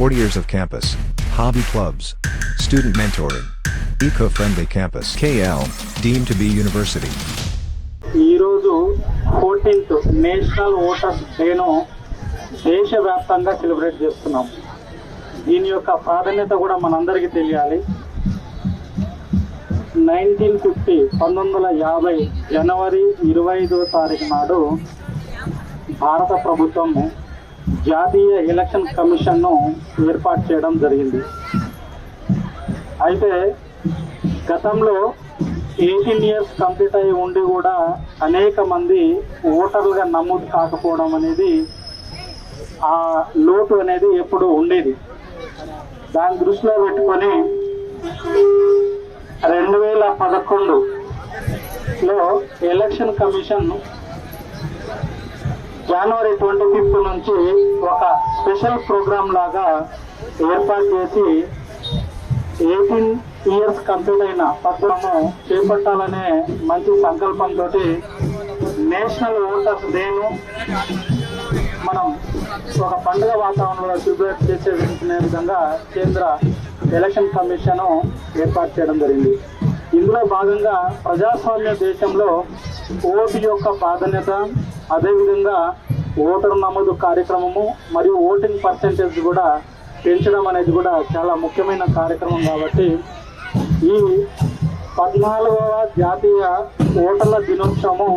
40 years of campus. Hobby clubs. Student mentoring. Eco-friendly campus. KL, deemed to be university. ఈరోజు fourteenth national voters డేను దేశవ్యాప్తంగా celebrate చేస్తున్నాం దీని యొక్క ప్రాధాన్యత కూడా మనందరికీ తెలియాలి నైన్టీన్ ఫిఫ్టీ పంతొమ్మిది వందల యాభై జనవరి ఇరవై ఐదో తారీఖు నాడు భారత ప్రభుత్వము జాతీయ ఎలక్షన్ కమిషన్ను ఏర్పాటు చేయడం జరిగింది. అయితే గతంలో ఎయిటీన్ ఇయర్స్ కంప్లీట్ అయి ఉండి కూడా అనేక మంది ఓటర్లుగా నమోదు కాకపోవడం అనేది ఆ లోటు అనేది ఎప్పుడు ఉండేది. దాని దృష్టిలో పెట్టుకొని రెండు వేల పదకొండులో ఎలక్షన్ కమిషన్ జనవరి ట్వంటీ ఫిఫ్త్ నుంచి ఒక స్పెషల్ ప్రోగ్రామ్ లాగా ఏర్పాటు చేసి ఎయిటీన్ ఇయర్స్ కంప్లీట్ అయిన పత్రము చేపట్టాలనే మంచి సంకల్పంతో నేషనల్ ఓటర్స్ డేను మనం ఒక పండుగ వాతావరణంలో సెలబ్రేట్ చేసే విధంగా కేంద్ర ఎలక్షన్ కమిషన్ ఏర్పాటు చేయడం జరిగింది. ఇందులో భాగంగా ప్రజాస్వామ్య దేశంలో ఓటు యొక్క ప్రాధాన్యత అదేవిధంగా ఓటర్ నమోదు కార్యక్రమము మరియు ఓటింగ్ పర్సెంటేజ్ కూడా పెంచడం అనేది కూడా చాలా ముఖ్యమైన కార్యక్రమం కాబట్టి ఈ పద్నాలుగవ జాతీయ ఓటర్ల దినోత్సవం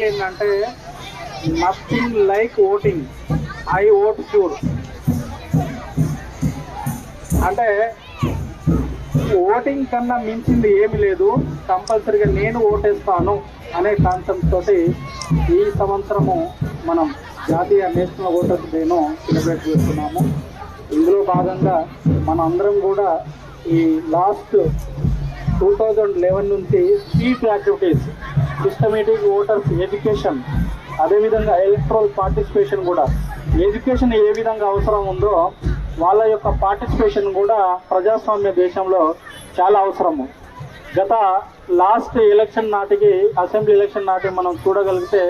ఏంటంటే nothing like voting I vote sure అంటే ఓటింగ్ కన్నా మించింది ఏమి లేదు. కంపల్సరిగా నేను ఓటేస్తాను అనే కాన్సెప్ట్ తోటి ఈ సంవత్సరము మనం జాతీయ నేషనల్ ఓటర్స్ డేను సెలబ్రేట్ చేస్తున్నాము. ఇందులో భాగంగా మనందరం కూడా ఈ లాస్ట్ టూ థౌజండ్ లెవెన్ నుంచి SVEEP activities systematic voters education అదేవిధంగా ఎలక్ట్రల్ పార్టిసిపేషన్ కూడా. ఎడ్యుకేషన్ ఏ విధంగా అవసరం ఉందో వాళ్ళ యొక్క పార్టిసిపేషన్ కూడా ప్రజాస్వామ్య దేశంలో చాలా అవసరము. గత లాస్ట్ ఎలక్షన్ నాటికి అసెంబ్లీ ఎలక్షన్ నాటికి మనం చూడగలిగితే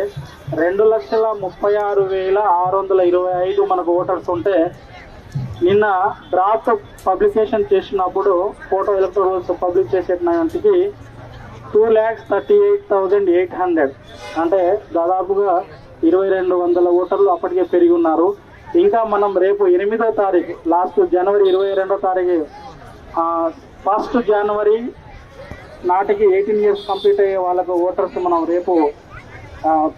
రెండు లక్షల ముప్పై ఆరు వేల ఆరు వందల ఇరవై ఐదు మనకు ఓటర్స్ ఉంటే నిన్న డ్రాఫ్ట్ పబ్లికేషన్ చేసినప్పుడు photo electoral rolls public చేసేటికి two lakhs thirty eight thousand eight hundred అంటే దాదాపుగా ఇరవై రెండు వందల ఓటర్లు అప్పటికే పెరిగి ఉన్నారు. ఇంకా మనం రేపు ఎనిమిదో తారీఖు లాస్ట్ జనవరి ఇరవై రెండో తారీఖు ఫస్ట్ జనవరి నాటికి ఎయిటీన్ ఇయర్స్ కంప్లీట్ అయ్యే వాళ్ళకు ఓటర్స్ మనం రేపు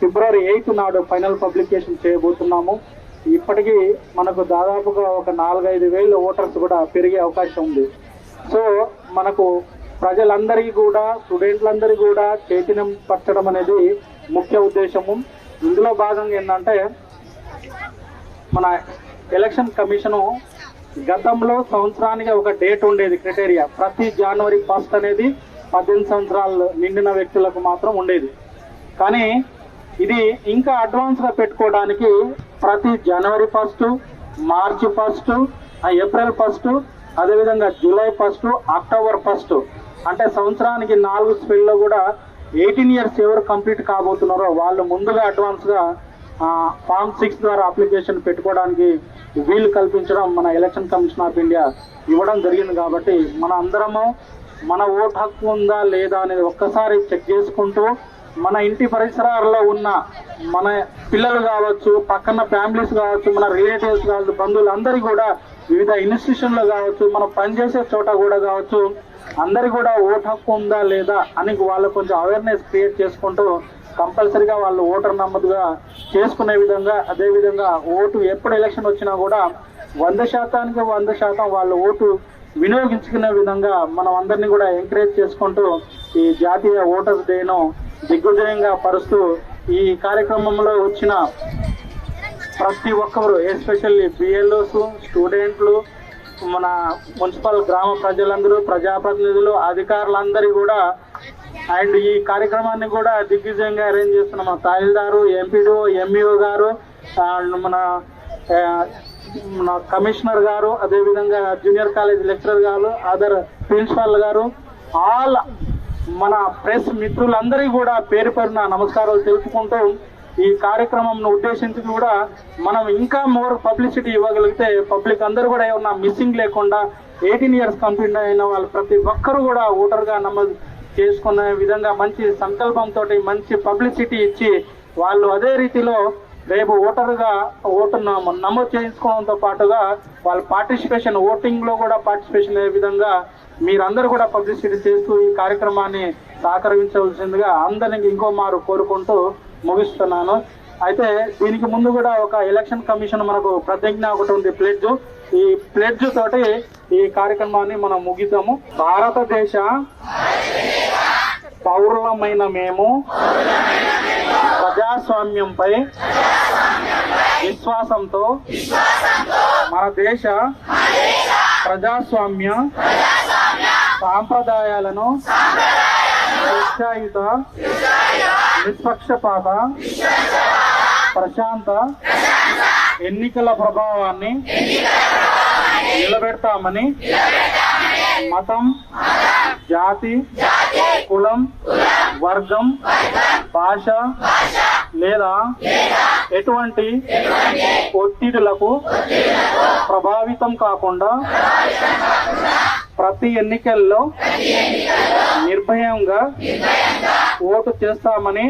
ఫిబ్రవరి ఎయిత్ నాడు ఫైనల్ పబ్లికేషన్ చేయబోతున్నాము. ఇప్పటికీ మనకు దాదాపుగా ఒక నాలుగైదు వేల ఓటర్స్ కూడా పెరిగే అవకాశం ఉంది. సో మనకు ప్రజలందరికీ కూడా స్టూడెంట్లందరికీ కూడా చైతన్యం పరచడం అనేది ముఖ్య ఉద్దేశము. ఇందులో భాగంగా ఏంటంటే మన ఎలక్షన్ కమిషను గతంలో సంవత్సరానికి ఒక డేట్ ఉండేది క్రైటీరియా ప్రతి జనవరి ఫస్ట్ అనేది పద్దెనిమిది సంవత్సరాలు నిండిన వ్యక్తులకు మాత్రం ఉండేది. కానీ ఇది ఇంకా అడ్వాన్స్గా పెట్టుకోవడానికి ప్రతి జనవరి ఫస్ట్ మార్చి ఫస్ట్ ఏప్రిల్ ఫస్ట్ అదేవిధంగా జూలై ఫస్ట్ అక్టోబర్ ఫస్ట్ అంటే సంవత్సరానికి నాలుగు స్పెల్లో కూడా ఎయిటీన్ ఇయర్స్ ఎవరు కంప్లీట్ కాబోతున్నారో వాళ్ళు ముందుగా అడ్వాన్స్గా ఫామ్ సిక్స్ ద్వారా అప్లికేషన్ పెట్టుకోవడానికి వీలు కల్పించడం మన ఎలక్షన్ కమిషన్ ఆఫ్ ఇండియా ఇవ్వడం జరిగింది కాబట్టి మన అందరము మన ఓటు హక్కు ఉందా లేదా అనేది ఒక్కసారి చెక్ చేసుకుంటూ మన ఇంటి పరిసరాల్లో ఉన్న మన పిల్లలు కావచ్చు పక్కన ఫ్యామిలీస్ కావచ్చు మన రిలేటివ్స్ కావచ్చు బంధువులు అందరికీ కూడా వివిధ ఇన్స్టిట్యూషన్లు కావచ్చు మనం పనిచేసే చోట కూడా కావచ్చు అందరి కూడా ఓటు హక్కు ఉందా లేదా అని వాళ్ళు కొంచెం అవేర్నెస్ క్రియేట్ చేసుకుంటూ కంపల్సరిగా వాళ్ళు ఓటర్ నమోదుగా చేసుకునే విధంగా అదేవిధంగా ఓటు ఎప్పుడు ఎలక్షన్ వచ్చినా కూడా వంద శాతానికి వంద శాతం వాళ్ళ ఓటు వినియోగించుకునే విధంగా మనం అందరినీ కూడా ఎంకరేజ్ చేసుకుంటూ ఈ జాతీయ ఓటర్స్ డేను దిగ్విజయంగా పరుస్తూ ఈ కార్యక్రమంలో వచ్చిన ప్రతి ఒక్కరు ఎస్పెషల్లీ బిఎల్ఓస్ స్టూడెంట్లు మన మున్సిపల్ గ్రామ ప్రజలందరూ ప్రజాప్రతినిధులు అధికారులందరూ కూడా అండ్ ఈ కార్యక్రమాన్ని కూడా దిగ్విజయంగా అరేంజ్ చేస్తున్న మన తహసీల్దారు ఎంపీడీఓ ఎంఈఓ గారు అండ్ మన మన కమిషనర్ గారు అదేవిధంగా జూనియర్ కాలేజ్ లెక్చరర్ గారు అదర్ ప్రిన్సిపాల్ గారు ఆల్ మన ప్రెస్ మిత్రులందరికీ కూడా పేరు పేరున నమస్కారాలు తెలుపుకుంటూ ఈ కార్యక్రమంను ఉద్దేశించి కూడా మనం ఇంకా మోర్ పబ్లిసిటీ ఇవ్వగలిగితే పబ్లిక్ అందరూ కూడా ఏమన్నా మిస్సింగ్ లేకుండా ఎయిటీన్ ఇయర్స్ కంప్లీట్ అయిన వాళ్ళు ప్రతి ఒక్కరు కూడా ఓటర్గా నమోదు చేసుకునే విధంగా మంచి సంకల్పంతో మంచి పబ్లిసిటీ ఇచ్చి వాళ్ళు అదే రీతిలో రేపు ఓటరుగా ఓటు నమోదు చేయించుకోవడంతో పాటుగా వాళ్ళ పార్టిసిపేషన్ ఓటింగ్లో కూడా పార్టిసిపేషన్ అయ్యే విధంగా మీరందరూ కూడా పబ్లిసిటీ చేస్తూ ఈ కార్యక్రమాన్ని సహకరించవలసిందిగా అందరికి ఇంకో మారు కోరుకుంటూ ముగిస్తున్నాను. అయితే దీనికి ముందు కూడా ఒక ఎలక్షన్ కమిషన్ మనకు ప్రతిజ్ఞ ఒకటి ఉంది ప్లెడ్జ్ ఈ ప్లెడ్జ్ తోటి ఈ కార్యక్రమాన్ని మనం ముగిద్దాము. భారతదేశ పౌరులమైన మేము ప్రజాస్వామ్యంపై విశ్వాసంతో మన దేశ ప్రజాస్వామ్య సాంప్రదాయాలను నిశ్చాయుత నిష్పక్షపాత ప్రశాంత ఎన్నికల ప్రభావాన్ని నిలబెడతామని మతం జాతి కులం వర్గం భాష లేదా ఎటువంటి ఒత్తిడులకు ప్రభావితం కాకుండా ప్రతి ఎన్నికల్లో నిర్భయంగా ఓటు చేస్తామని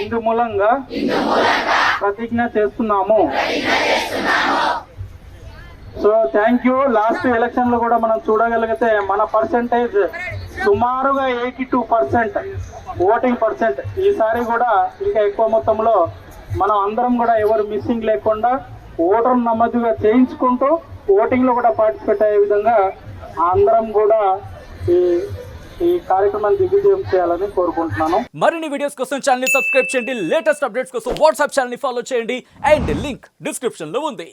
ఇందు మూలంగా ప్రతిజ్ఞ చేస్తున్నాము. So thank you. లాస్ట్ ఎలక్షన్లో కూడా మనం చూడగలిగితే మన పర్సంటేజ్ సుమారుగా eighty two percent voting percent. ఈసారి కూడా ఇంకా ఎక్కువ మొత్తంలో మనం అందరం కూడా ఎవరు మిస్సింగ్ లేకుండా ఓటర్ నమోదుగా చేయించుకుంటూ ఓటింగ్లో కూడా పార్టిసిపేట్ అయ్యే విధంగా అందరం కూడా ఈ ఈ కార్యక్రమాన్ని దిగ్విజయం చేయాలని కోరుకుంటున్నాను. మరిన్ని వీడియోస్ కోసం ఛానల్ సబ్స్క్రైబ్ చేయండి. లేటెస్ట్ అప్డేట్స్ కోసం వాట్సాప్ ఛానల్ని ఫాలో చేయండి. అండ్ లింక్ డిస్క్రిప్షన్లో ఉంది.